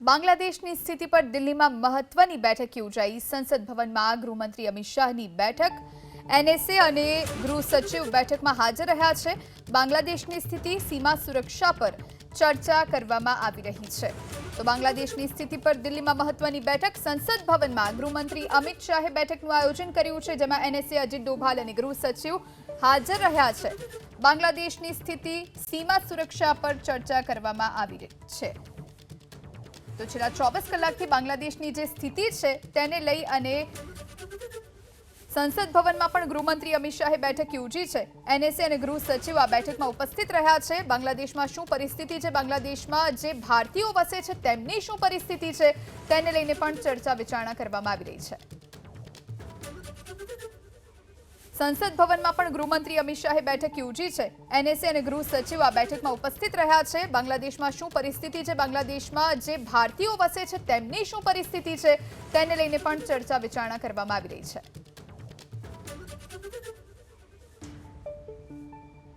બાંગ્લાદેશની સ્થિતિ પર દિલ્હીમાં મહત્વની બેઠક યોજાઈ. સંસદ ભવનમાં ગૃહમંત્રી અમિત શાહની બેઠક. એનએસએ અને ગૃહ સચિવ બેઠકમાં હાજર રહ્યા છે. બાંગ્લાદેશની સ્થિતિ સીમા સુરક્ષા પર ચર્ચા કરવામાં આવી રહી છે. તો બાંગ્લાદેશની સ્થિતિ પર દિલ્હીમાં મહત્વની બેઠક. સંસદ ભવનમાં ગૃહમંત્રી અમિત શાહે બેઠકનું આયોજન કર્યું છે, જેમાં એનએસએ અજીત ડોભાલ અને ગૃહ સચિવ હાજર રહ્યા છે. બાંગ્લાદેશની સ્થિતિ સીમા સુરક્ષા પર ચર્ચા કરવામાં આવી રહી છે. તો છેલ્લા ચોવીસ કલાકથી બાંગ્લાદેશની જે સ્થિતિ છે તેને લઈ અને સંસદ ભવનમાં પણ ગૃહમંત્રી અમિત શાહે બેઠક યોજી છે. એનએસએ અને ગૃહ સચિવ આ બેઠકમાં ઉપસ્થિત રહ્યા છે. બાંગ્લાદેશમાં શું પરિસ્થિતિ છે? બાંગ્લાદેશમાં જે ભારતીયો વસે છે, તેમની શું પરિસ્થિતિ છે? તેને લઈને પણ ચર્ચા વિચારણા કરવામાં આવી રહી છે. સંસદ ભવનમાં પણ ગૃહમંત્રી અમિત શાહે બેઠક યોજી છે. એનએસએ અને ગૃહ સચિવ આ બેઠકમાં ઉપસ્થિત રહ્યા છે. બાંગ્લાદેશમાં શું પરિસ્થિતિ છે? બાંગ્લાદેશમાં જે ભારતીયો વસે છે, તેમની શું પરિસ્થિતિ છે? તેને લઈને પણ ચર્ચા વિચારણા કરવામાં આવી રહી છે.